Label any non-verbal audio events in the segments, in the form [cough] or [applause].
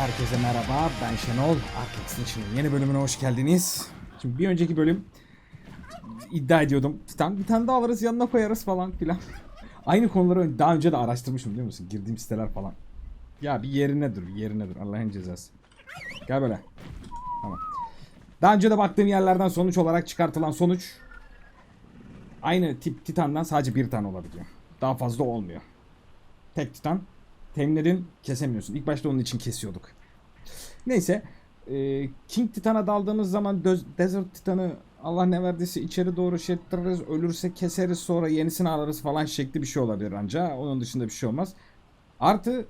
Herkese merhaba, ben Şenol. Arkax'ın için yeni bölümüne hoş geldiniz. Şimdi bir önceki bölüm iddia ediyordum. Titan bir tane daha alırız yanına koyarız falan filan. [laughs] Aynı konuları daha önce de araştırmışım biliyor musun? Girdiğim siteler falan. Ya bir yerine dur, bir yerine dur. Allah'ın cezası. Gel böyle. Tamam. Daha önce de baktığım yerlerden sonuç olarak çıkartılan sonuç aynı tip Titan'dan sadece bir tane olabiliyor. Daha fazla olmuyor. Tek Titan Temledin kesemiyorsun. İlk başta onun için kesiyorduk. Neyse. e, King Titan'a daldığımız zaman Desert Titan'ı Allah ne verdiyse içeri doğru şey. Ölürse keseriz sonra yenisini alırız falan şekli bir şey olabilir anca. Onun dışında bir şey olmaz. Artı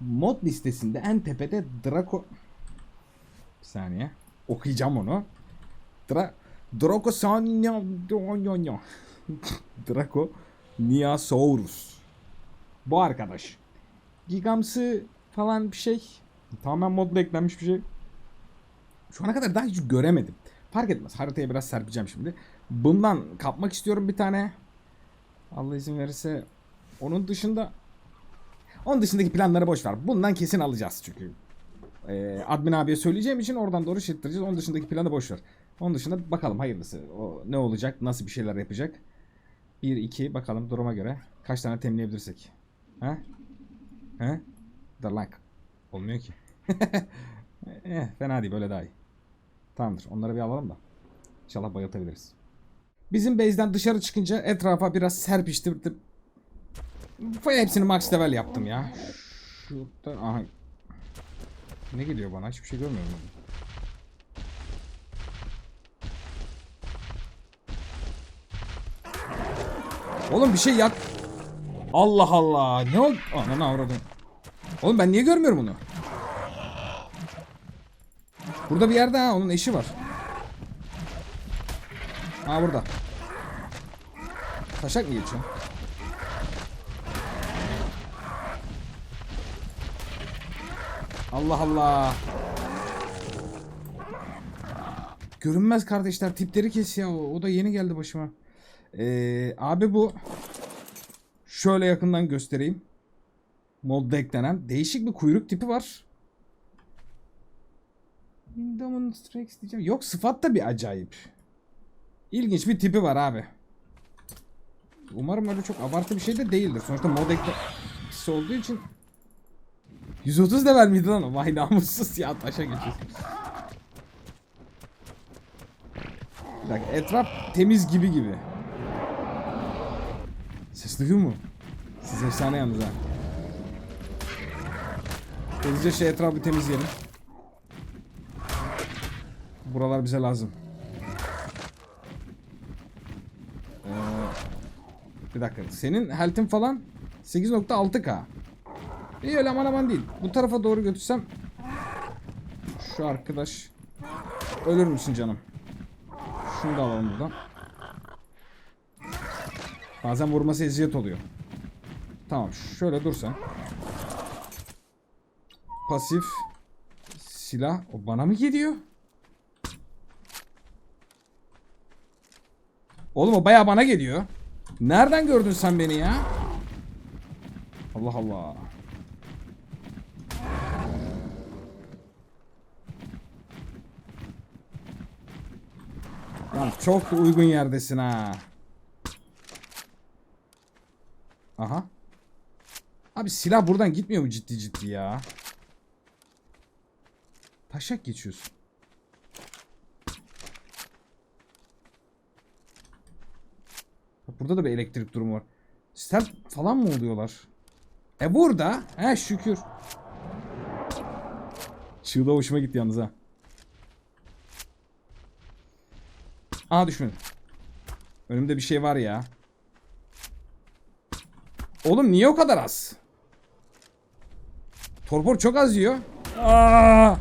mod listesinde en tepede Draco... Bir saniye. Okuyacağım onu. Dra... Draco Sanya... [laughs] Draco Niasaurus. Bu arkadaş gigamsı falan bir şey. Tamamen modla eklenmiş bir şey. Şu ana kadar daha hiç göremedim. Fark etmez. Haritaya biraz serpeceğim şimdi. Bundan kapmak istiyorum bir tane. Allah izin verirse. Onun dışında onun dışındaki planları boş ver. Bundan kesin alacağız çünkü. Ee, admin abiye söyleyeceğim için oradan doğru şirttireceğiz. Onun dışındaki planı boş ver. Onun dışında bakalım hayırlısı. O ne olacak? Nasıl bir şeyler yapacak? 1 2 bakalım duruma göre kaç tane temleyebilirsek. Ha? He? The like. Olmuyor ki. [laughs] eh, fena değil böyle daha iyi. Tamamdır. Onları bir alalım da. İnşallah bayıltabiliriz. Bizim base'den dışarı çıkınca etrafa biraz serpiştirdim. Hepsini max level yaptım ya. Şurada aha. Ne geliyor bana? Hiçbir şey görmüyorum. ben. Oğlum bir şey yak. Allah Allah. Ne oldu? Ananı avradım. Oğlum ben niye görmüyorum onu? Burada bir yerde ha onun eşi var. Ha burada. Taşak mı geçiyor? Allah Allah. Görünmez kardeşler tipleri kes ya o, o da yeni geldi başıma. Ee, abi bu şöyle yakından göstereyim. Modda eklenen değişik bir kuyruk tipi var. Indominus Rex diyeceğim. Yok sıfat da bir acayip. İlginç bir tipi var abi. Umarım öyle çok abartı bir şey de değildir. Sonuçta mod eklentisi olduğu için 130 level miydi lan? Vay namussuz ya taşa geçiyorsun. Bir dakika etraf temiz gibi gibi. Ses duyuyor mu? Siz efsane yalnız ha. Hızlıca şey etrafı temizleyelim. Buralar bize lazım. Ee, bir dakika. Senin health'in falan 8.6k. İyi öyle aman aman değil. Bu tarafa doğru götürsem şu arkadaş ölür müsün canım? Şunu da alalım buradan. Bazen vurması eziyet oluyor. Tamam şöyle dursan. Pasif silah o bana mı geliyor? Oğlum o baya bana geliyor. Nereden gördün sen beni ya? Allah Allah. Lan çok uygun yerdesin ha. Aha. Abi silah buradan gitmiyor mu ciddi ciddi ya? Taşak geçiyorsun. Burada da bir elektrik durumu var. Stealth falan mı oluyorlar? E burada. He şükür. Çığ da hoşuma gitti yalnız ha. Aa düşmedi. Önümde bir şey var ya. Oğlum niye o kadar az? Torpor çok az yiyor. Aa!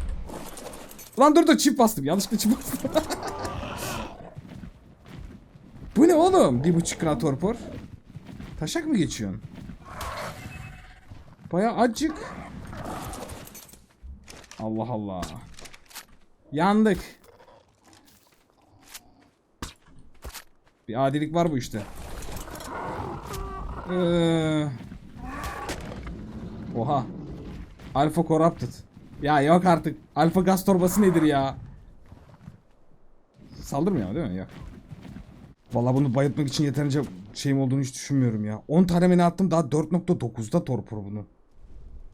Lan dur dur çift bastım. Yanlışlıkla çift bastım. [laughs] Bu ne oğlum? Bir buçuk k torpor. Taşak mı geçiyorsun? Baya acık. Allah Allah. Yandık. Bir adilik var bu işte. Ee... Oha. Alpha Corrupted. Ya yok artık. Alfa gaz torbası nedir ya? Saldırmıyor değil mi? Yok. Vallahi bunu bayıltmak için yeterince şeyim olduğunu hiç düşünmüyorum ya. 10 tane mini attım daha 4.9'da torpor bunu.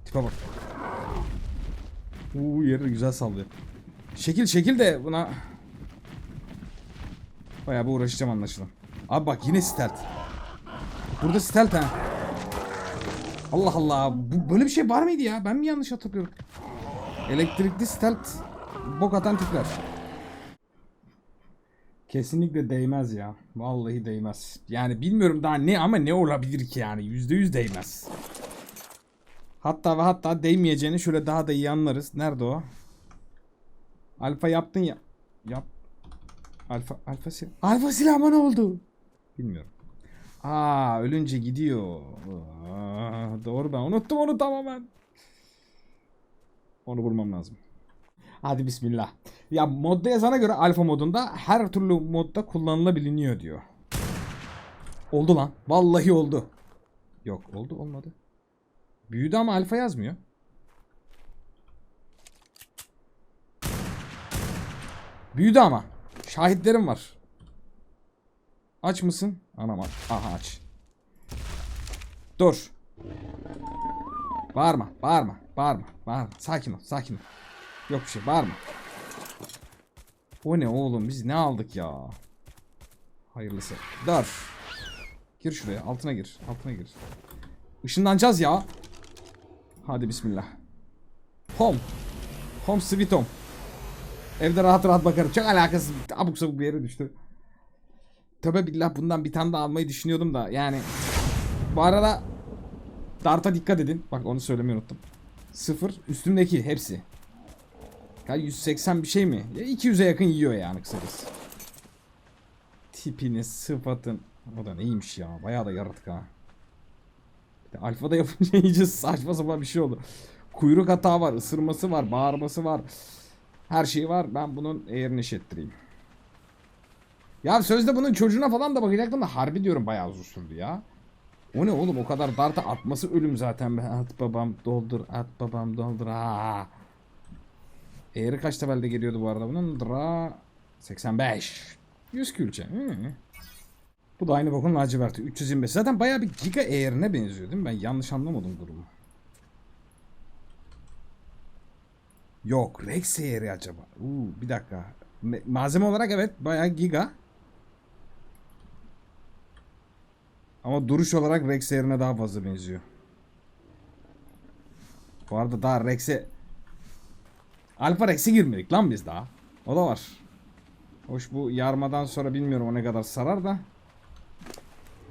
Tipe bak. Uuu yeri güzel sallıyor. Şekil şekil de buna... Bayağı bir uğraşacağım anlaşılan. Abi bak yine stealth. Burada stealth ha. Allah Allah. Bu, böyle bir şey var mıydı ya? Ben mi yanlış hatırlıyorum? Elektrikli stealth bok atan tipler. Kesinlikle değmez ya. Vallahi değmez. Yani bilmiyorum daha ne ama ne olabilir ki yani. Yüzde yüz değmez. Hatta ve hatta değmeyeceğini şöyle daha da iyi anlarız. Nerede o? Alfa yaptın ya. Yap. Alfa alfa silah. Alfa silahıma ne oldu? Bilmiyorum. Aa ölünce gidiyor. Aa, doğru ben unuttum onu tamamen. Onu vurmam lazım. Hadi bismillah. Ya modda yazana göre alfa modunda her türlü modda kullanılabiliyor diyor. Oldu lan. Vallahi oldu. Yok oldu olmadı. Büyüdü ama alfa yazmıyor. Büyüdü ama. Şahitlerim var. Aç mısın? Anam aç. Aha aç. Dur. Bağırma, bağırma, bağırma, bağırma. Sakin ol, sakin ol. Yok bir şey, bağırma. O ne oğlum, biz ne aldık ya? Hayırlısı. Dur. Gir şuraya, altına gir, altına gir. Işınlanacağız ya. Hadi bismillah. Home. Home sweet home. Evde rahat rahat bakarım. Çok alakasız abuk sabuk bir yere düştü. Tövbe billah bundan bir tane daha almayı düşünüyordum da yani. Bu arada Dart'a dikkat edin. Bak onu söylemeyi unuttum. Sıfır üstümdeki hepsi. Ya 180 bir şey mi? Ya 200'e yakın yiyor yani kısacası. Tipini, sıfatın. O da neymiş ya. Bayağı da yaratık ha. Bir de alfada yapınca [laughs] iyice saçma sapan bir şey oldu. Kuyruk hata var, ısırması var, bağırması var. Her şeyi var. Ben bunun eğerini ettireyim. Ya sözde bunun çocuğuna falan da bakacaktım da harbi diyorum bayağı uzun sürdü ya. O ne oğlum o kadar darta atması ölüm zaten be. At babam doldur at babam doldur ha. Eğri kaç tebelde geliyordu bu arada bunun? Dra 85. 100 külçe. Hı. Bu da aynı bokun laciverti. 325. Zaten bayağı bir giga eğrine benziyor değil mi? Ben yanlış anlamadım durumu. Yok Rex eğri acaba. Uu, bir dakika. Me- malzeme olarak evet bayağı giga. Ama duruş olarak Rex yerine daha fazla benziyor. Bu arada daha Rex'e Alfa Rex'e girmedik lan biz daha. O da var. Hoş bu yarmadan sonra bilmiyorum o ne kadar sarar da.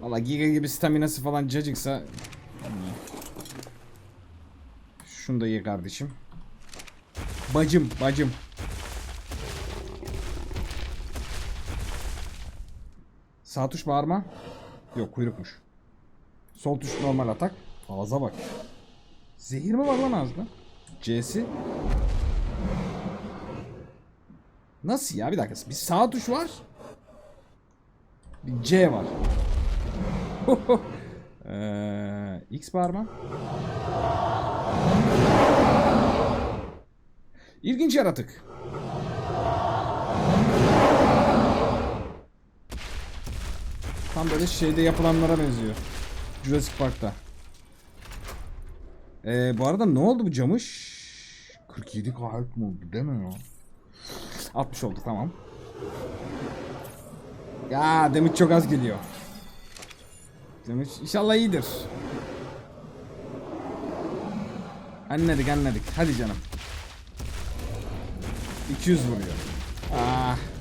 Valla Giga gibi staminası falan cacıksa Şunu da ye kardeşim. Bacım, bacım. Sağ tuş bağırma. Yok kuyrukmuş. Sol tuş normal atak. Ağza bak. Zehir mi var lan ağızda? C'si. Nasıl ya bir dakika. Bir sağ tuş var. Bir C var. [laughs] ee, X bağırma. İlginç yaratık. Tam böyle şeyde yapılanlara benziyor. Jurassic Park'ta. Ee, bu arada ne oldu bu camış? 47 kalp mi oldu değil ya? 60 oldu tamam. Ya damage çok az geliyor. Damage inşallah iyidir. Anladık anladık. Hadi canım. 200 vuruyor. Ah.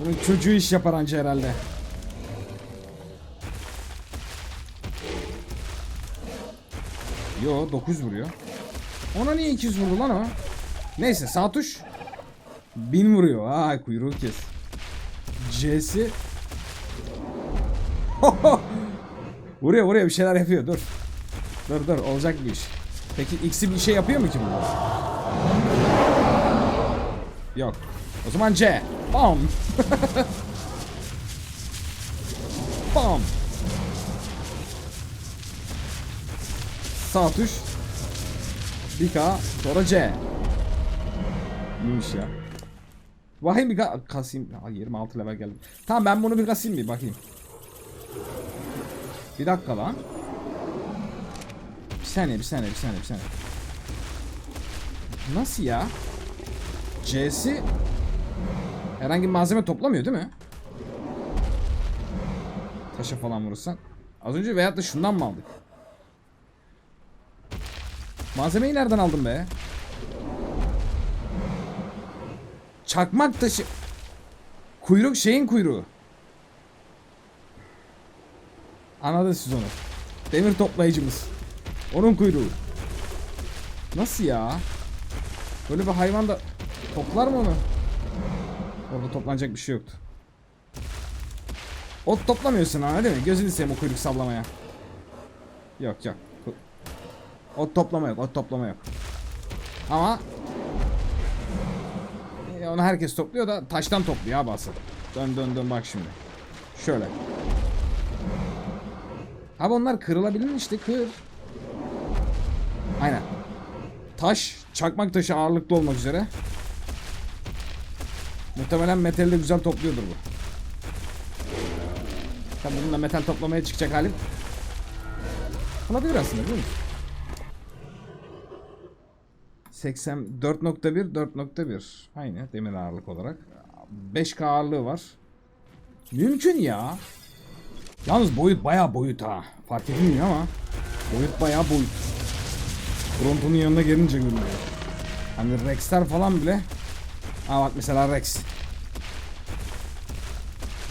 Bunun çocuğu iş yapar anca herhalde. Yo 900 vuruyor. Ona niye 200 vurdu lan o? Neyse sağ tuş 1000 vuruyor. Ha kuyruğu kes. C'si [laughs] Vuruyor vuruyor bir şeyler yapıyor dur. Dur dur olacak bir iş. Peki X'i bir şey yapıyor mu ki bunlar? Yok. O zaman C. Bam. [laughs] Bam. Sağ tuş. 1K sonra C. İyiymiş ya. Bakayım bir ka- kasayım. Ha, 26 level geldim. Tamam ben bunu bir kasayım bir bakayım. Bir dakika lan. Bir saniye bir saniye bir saniye bir saniye. Nasıl ya? C'si herhangi bir malzeme toplamıyor değil mi? Taşa falan vurursan. Az önce veyahut da şundan mı aldık? Malzemeyi nereden aldın be? Çakmak taşı. Kuyruk şeyin kuyruğu. Anladınız siz onu. Demir toplayıcımız. Onun kuyruğu. Nasıl ya? Böyle bir hayvan da toplar mı onu? Orada toplanacak bir şey yoktu. Ot toplamıyorsun ha değil mi? Gözünü seveyim o kuyruk sallamaya. Yok yok. Ot toplama yok, ot toplama yok. Ama e, onu herkes topluyor da taştan topluyor abi asıl. Dön dön dön bak şimdi. Şöyle. Abi onlar kırılabilir mi işte kır. Aynen. Taş, çakmak taşı ağırlıklı olmak üzere. Muhtemelen metali de güzel topluyordur bu. Tabii bunun da metal toplamaya çıkacak halim. Olabilir aslında değil mi? 84.1 4.1 Aynı demir ağırlık olarak. 5K ağırlığı var. Mümkün ya. Yalnız boyut baya boyut ha. Fark edilmiyor ama Boyut baya boyut. Bronto'nun yanına gelince görünüyor. Hani Rex'ler falan bile Aa bak mesela Rex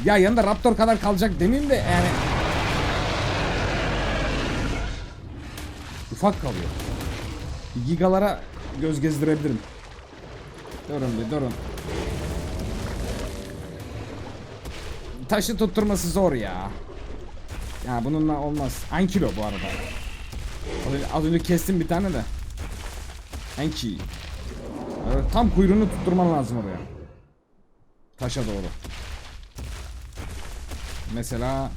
Ya yanında Raptor kadar kalacak demeyeyim de yani Ufak kalıyor Gigalara göz gezdirebilirim. Durun bir durun. Taşı tutturması zor ya. Ya bununla olmaz. Ankilo bu arada. Az önce, kestim bir tane de. Anki. Evet, tam kuyruğunu tutturman lazım oraya. Taşa doğru. Mesela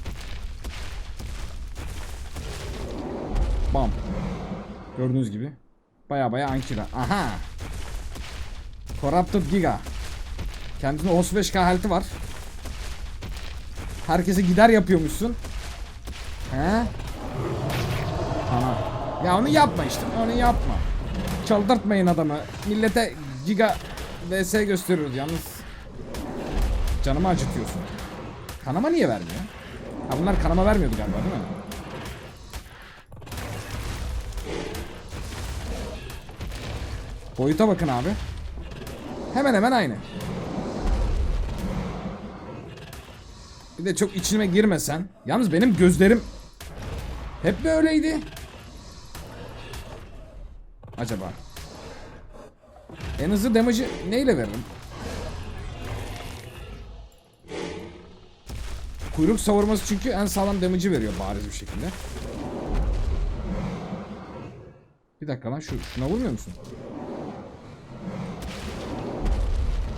Bam. Gördüğünüz gibi. Baya baya ankila. Aha. Corrupted Giga. Kendine 35k halti var. Herkese gider yapıyormuşsun. He? Ana. Ya onu yapma işte. Onu yapma. Çaldırtmayın adamı. Millete giga vs gösteriyoruz yalnız. Canımı acıtıyorsun. Kanama niye vermiyor? Ha bunlar kanama vermiyordu galiba değil mi? Boyuta bakın abi. Hemen hemen aynı. Bir de çok içime girmesen. Yalnız benim gözlerim hep böyleydi. Acaba. En hızlı damage'ı neyle veririm? Kuyruk savurması çünkü en sağlam damage'ı veriyor bariz bir şekilde. Bir dakika lan şu şuna vurmuyor musun?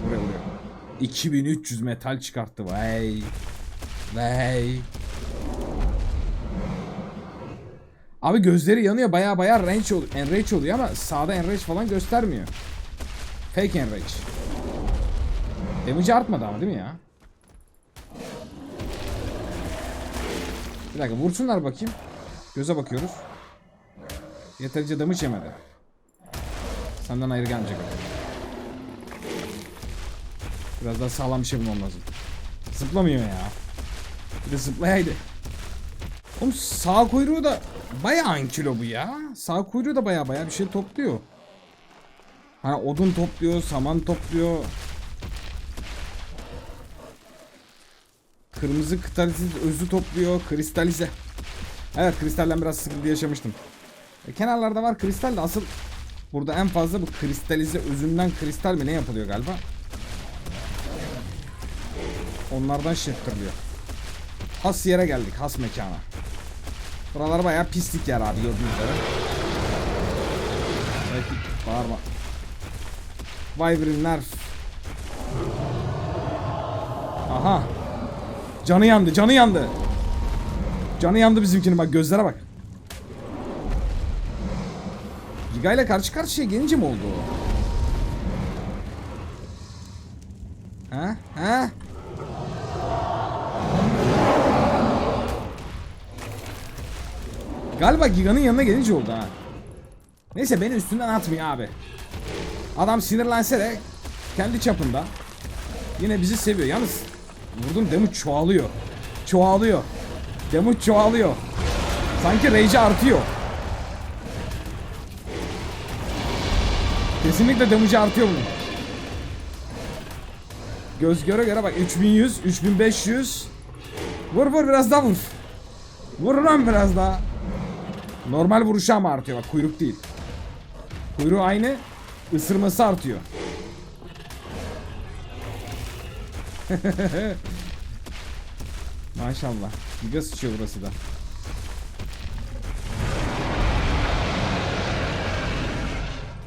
Buraya buraya. 2300 metal çıkarttı. Vay. Vay. Abi gözleri yanıyor baya baya range oluyor. Enrage oluyor ama sağda enrage falan göstermiyor. Fake enrage. Damage artmadı ama değil mi ya? Bir dakika vursunlar bakayım. Göze bakıyoruz. Yeterince damage yemedi. Senden ayrı gelmeyecek. Biraz daha sağlam bir şey bulmam lazım. Zıplamıyor ya. Bir de zıplayaydı. Oğlum sağ kuyruğu da bayağı kilo bu ya. Sağ kuyruğu da bayağı bayağı bir şey topluyor. Hani odun topluyor, saman topluyor. Kırmızı kristalize özü topluyor, kristalize. Evet kristalden biraz sıkıntı yaşamıştım. E, kenarlarda var kristal de asıl burada en fazla bu kristalize özünden kristal mi ne yapılıyor galiba? Onlardan şirktiriliyor. Has yere geldik. Has mekana. Buralar bayağı pislik yer abi gördüğünüz üzere. Belki bağırma. Wyvern'ler. Aha. Canı yandı, canı yandı. Canı yandı bizimkinin bak gözlere bak. Giga ile karşı karşıya gelince mi oldu? Ha? Ha? Galiba Giga'nın yanına gelince oldu ha. Neyse beni üstünden atmıyor abi. Adam sinirlense de kendi çapında yine bizi seviyor. Yalnız vurdum damage çoğalıyor. Çoğalıyor. Damage çoğalıyor. Sanki rage artıyor. Kesinlikle damage artıyor bunun. Göz göre göre bak 3100, 3500. Vur vur biraz daha vur. Vur lan biraz daha. Normal vuruşu ama artıyor bak kuyruk değil. Kuyruğu aynı, ısırması artıyor. [laughs] Maşallah. Giga sıçıyor burası da.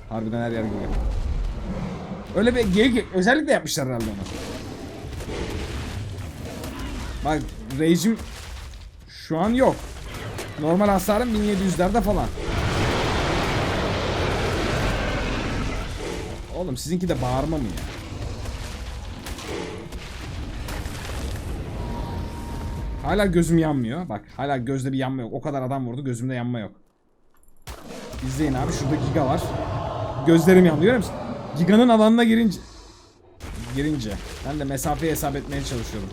Harbiden her yer giga. Öyle bir ge- özellikle yapmışlar herhalde onu. Bak rage'im şu an yok. Normal hasarım 1700'lerde falan. Oğlum sizinki de bağırma mı ya? Hala gözüm yanmıyor. Bak hala gözde bir yanma yok. O kadar adam vurdu gözümde yanma yok. İzleyin abi şurada giga var. Gözlerim yandı görüyor musun? Giganın alanına girince girince ben de mesafeyi hesap etmeye çalışıyorum.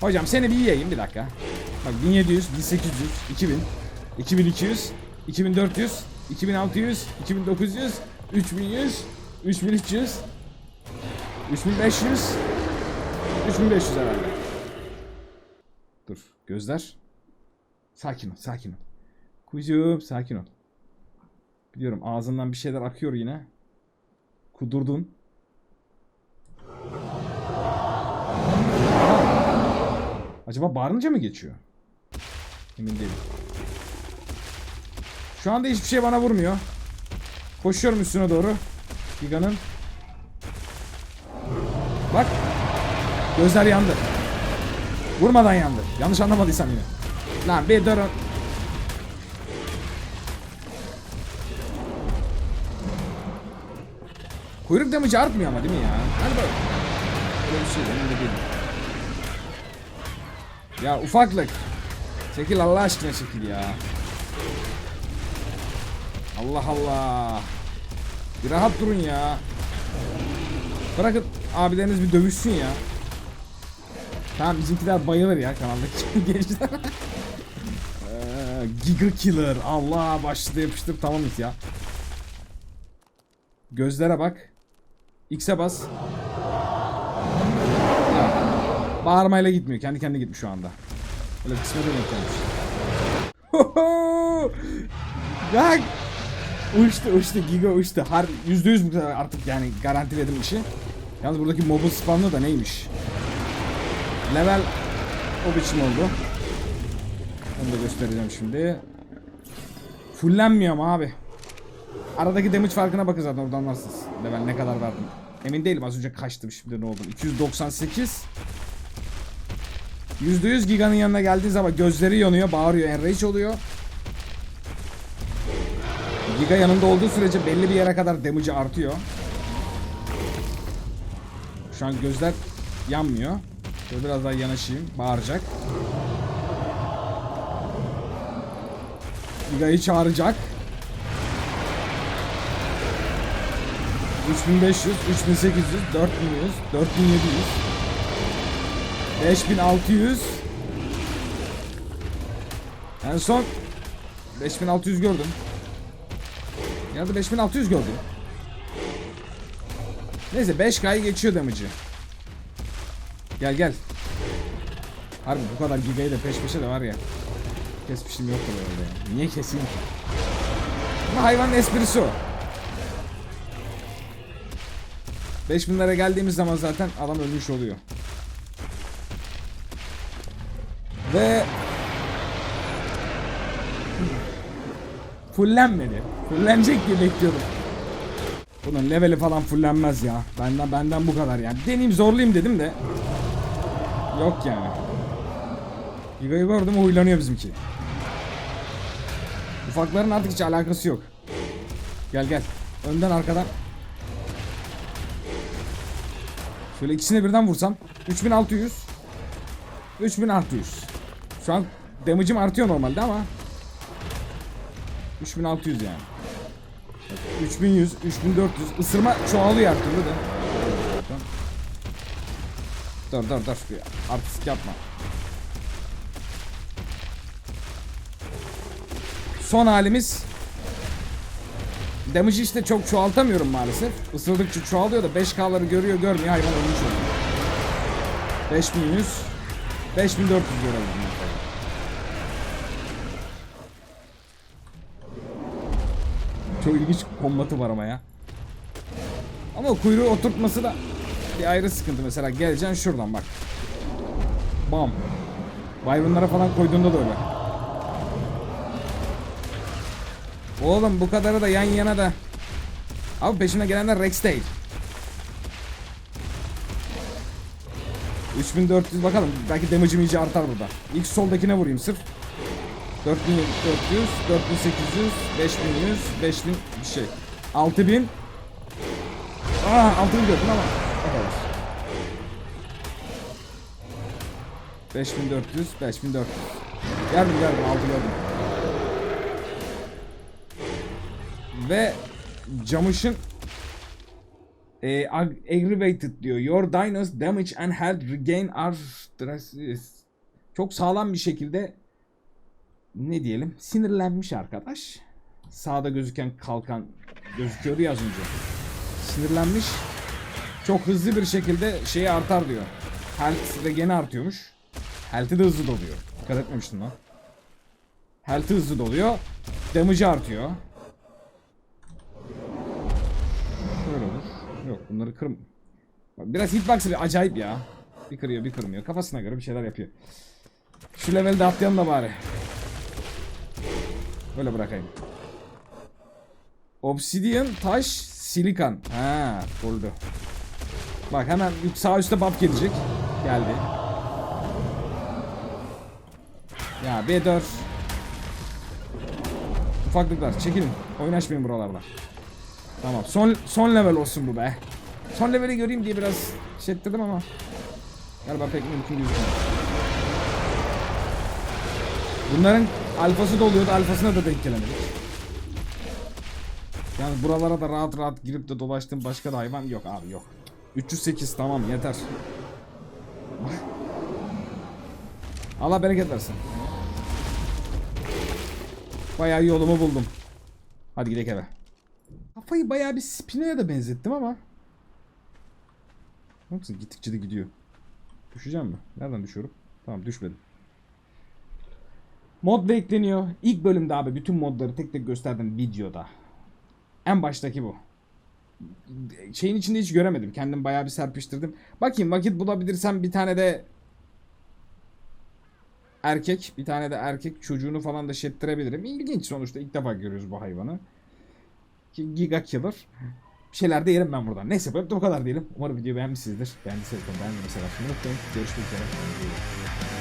Hocam seni bir yiyeyim bir dakika. Bak 1700, 1800, 2000, 2200, 2400, 2600, 2900, 3100, 3300, 3500, 3500 herhalde. Dur gözler. Sakin ol sakin ol. Kuzum sakin ol. Biliyorum ağzından bir şeyler akıyor yine. Kudurdun. Acaba bağırınca mı geçiyor? Emin değilim. Şu anda hiçbir şey bana vurmuyor. Koşuyorum üstüne doğru. Giga'nın. Bak. Gözler yandı. Vurmadan yandı. Yanlış anlamadıysam yine. Lan bir durun. Kuyruk damage artmıyor ama değil mi ya? Hadi bak. Öyle bir şey de değilim. Ya ufaklık. Çekil Allah aşkına çekil ya. Allah Allah. Bir rahat durun ya. Bırakın abileriniz bir dövüşsün ya. Tamam bizimkiler bayılır ya kanaldaki [laughs] gençler. Ee, Giga Killer. Allah başladı yapıştır tamamız ya. Gözlere bak. X'e bas. Bağırmayla gitmiyor. Kendi kendine gitmiş şu anda. Öyle kısmet denk gelmiş. Bak. Uçtu uçtu Giga uçtu. Har %100 bu kadar artık yani garantiledim işi. Yalnız buradaki mobile spamlı da neymiş? Level o biçim oldu. Onu da göstereceğim şimdi. Fullenmiyor abi. Aradaki damage farkına bakın zaten oradan anlarsınız. Level ne kadar verdim. Emin değilim az önce kaçtım şimdi ne oldu. 298 %100 Giga'nın yanına geldiği zaman gözleri yanıyor, bağırıyor, enrage oluyor. Giga yanında olduğu sürece belli bir yere kadar damage'i artıyor. Şu an gözler yanmıyor. Şöyle biraz daha yanaşayım. Bağıracak. Giga'yı çağıracak. 3500, 3800, 4100, 4700, 5600. En son 5600 gördüm. Ya da 5600 gördüm. Neyse 5K'yı geçiyor damage'ı. Gel gel. Harbi bu kadar gigayı da peş peşe de var ya. Kesmişim yok öyle ya. Niye keseyim ki? Ama hayvanın esprisi o. 5000'lere geldiğimiz zaman zaten adam ölmüş oluyor. Ve fullenmedi. Fullenecek diye bekliyordum. Bunun leveli falan fullenmez ya. Benden benden bu kadar yani. Deneyim zorlayayım dedim de. Yok yani. Giga'yı gördüm huylanıyor bizimki. Ufakların artık hiç alakası yok. Gel gel. Önden arkadan. Şöyle ikisini birden vursam. 3600. 3600. Şu an damage'im artıyor normalde ama. 3600 yani. 3100, 3400. Isırma çoğalıyor her türlü de. Dur dur dur. Bir artistik yapma. Son halimiz Damage'ı işte çok çoğaltamıyorum maalesef. Isırdıkça çoğalıyor da 5K'ları görüyor görmüyor hayvan ölmüş oluyor. 5100 5400 görelim. Çok ilginç kombatı var ama ya. Ama kuyruğu oturtması da bir ayrı sıkıntı mesela. Geleceksin şuradan bak. Bam. Byron'lara falan koyduğunda da öyle. Oğlum bu kadarı da yan yana da. Abi peşine gelenler Rex değil. 3400 bakalım. Belki damage'im iyice artar burada. İlk soldakine vurayım sırf. 4400, 4800, 5100, 5000 bir şey. 6000. Aa 6000 gördüm ama o kadar. 5400, 5400. Geldim geldim 6 gördüm. Ve Camış'ın e, ag- aggravated diyor. Your dinos damage and health regain are çok sağlam bir şekilde ne diyelim sinirlenmiş arkadaş. Sağda gözüken kalkan gözüküyordu ya az önce. Sinirlenmiş. Çok hızlı bir şekilde şeyi artar diyor. Health de gene artıyormuş. Health'i de hızlı doluyor. Dikkat etmemiştim lan. Health'i hızlı doluyor. Damage'ı artıyor. Şöyle olur. Yok bunları kırm. Biraz hitbox'ı bir acayip ya. Bir kırıyor bir kırmıyor. Kafasına göre bir şeyler yapıyor. Şu levelde atlayalım da bari. Böyle bırakayım. Obsidian, taş, silikan. Ha, oldu. Bak hemen sağ üstte buff gelecek. Geldi. Ya B4. Ufaklıklar çekilin. Oynaşmayın buralarda. Tamam. Son son level olsun bu be. Son leveli göreyim diye biraz şey ettirdim ama galiba pek mümkün değil. Bunların alfası da oluyordu. Alfasına da denk gelemedik. Yani buralara da rahat rahat girip de dolaştığım başka da hayvan yok abi yok. 308 tamam yeter. Allah bereket versin. Bayağı yolumu buldum. Hadi gidelim eve. Kafayı bayağı bir Spino'ya da benzettim ama. Yoksa gittikçe de gidiyor. Düşeceğim mi? Nereden düşüyorum? Tamam düşmedim. Mod da ekleniyor. İlk bölümde abi bütün modları tek tek gösterdim videoda. En baştaki bu. Şeyin içinde hiç göremedim. Kendim bayağı bir serpiştirdim. Bakayım vakit bulabilirsem bir tane de erkek, bir tane de erkek çocuğunu falan da şettirebilirim. İlginç sonuçta ilk defa görüyoruz bu hayvanı. Giga Killer. Bir şeyler de yerim ben buradan. Neyse böyle bu kadar diyelim. Umarım videoyu beğenmişsinizdir. Beğendiyseniz beğenmeyi mesela unutmayın. Görüşmek üzere.